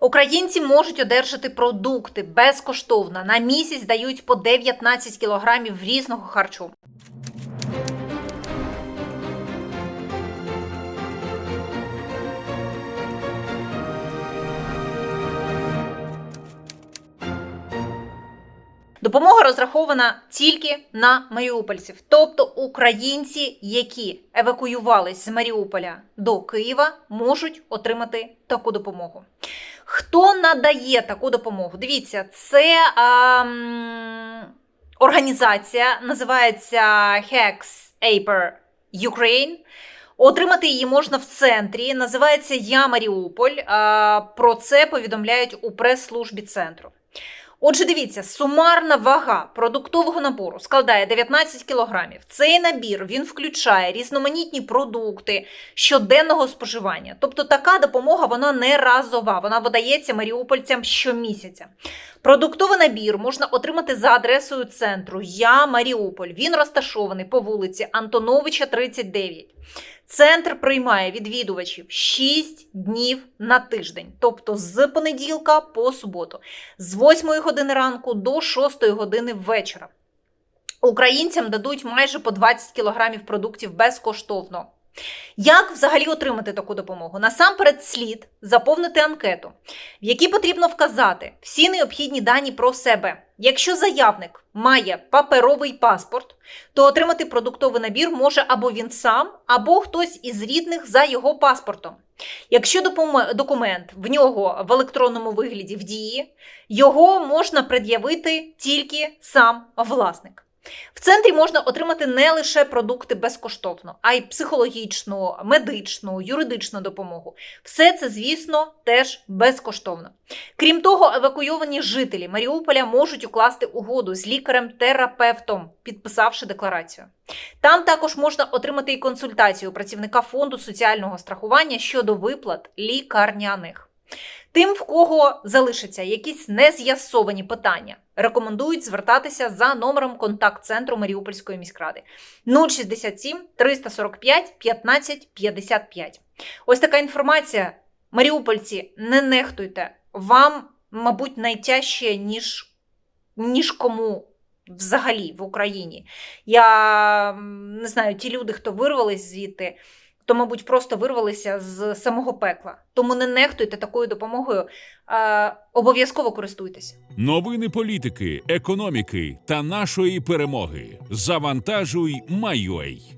Українці можуть одержати продукти безкоштовно. На місяць дають по 19 кілограмів різного харчу. Допомога розрахована тільки на маріупольців, тобто українці, які евакуювались з Маріуполя до Києва, можуть отримати таку допомогу. Хто надає таку допомогу? Дивіться, це а, м, організація, називається Hex Aper Ukraine. Отримати її можна в центрі. Називається Я Маріуполь. А, Про це повідомляють у прес-службі центру. Отже, дивіться, сумарна вага продуктового набору складає 19 кілограмів. Цей набір він включає різноманітні продукти щоденного споживання. Тобто така допомога вона не разова, вона видається маріупольцям щомісяця. Продуктовий набір можна отримати за адресою центру Я Маріуполь. Він розташований по вулиці Антоновича, 39. Центр приймає відвідувачів 6 днів на тиждень, тобто з понеділка по суботу, з 8 години ранку до 6 години вечора. Українцям дадуть майже по 20 кілограмів продуктів безкоштовно. Як взагалі отримати таку допомогу? Насамперед слід заповнити анкету, в якій потрібно вказати всі необхідні дані про себе. Якщо заявник має паперовий паспорт, то отримати продуктовий набір може або він сам, або хтось із рідних за його паспортом. Якщо документ в нього в електронному вигляді в дії, його можна пред'явити тільки сам власник. В центрі можна отримати не лише продукти безкоштовно, а й психологічну, медичну, юридичну допомогу. Все це, звісно, теж безкоштовно. Крім того, евакуйовані жителі Маріуполя можуть укласти угоду з лікарем-терапевтом, підписавши декларацію. Там також можна отримати і консультацію працівника фонду соціального страхування щодо виплат лікарняних. Тим, в кого залишаться якісь нез'ясовані питання, рекомендують звертатися за номером контакт-центру Маріупольської міськради 067 345 15 55. Ось така інформація. Маріупольці, не нехтуйте. Вам, мабуть, найтяжче, ніж, ніж кому взагалі в Україні. Я не знаю, ті люди, хто вирвались звідти, то, мабуть, просто вирвалися з самого пекла. Тому не нехтуйте такою допомогою, обов'язково користуйтесь. Новини політики, економіки та нашої перемоги. Завантажуй Майой.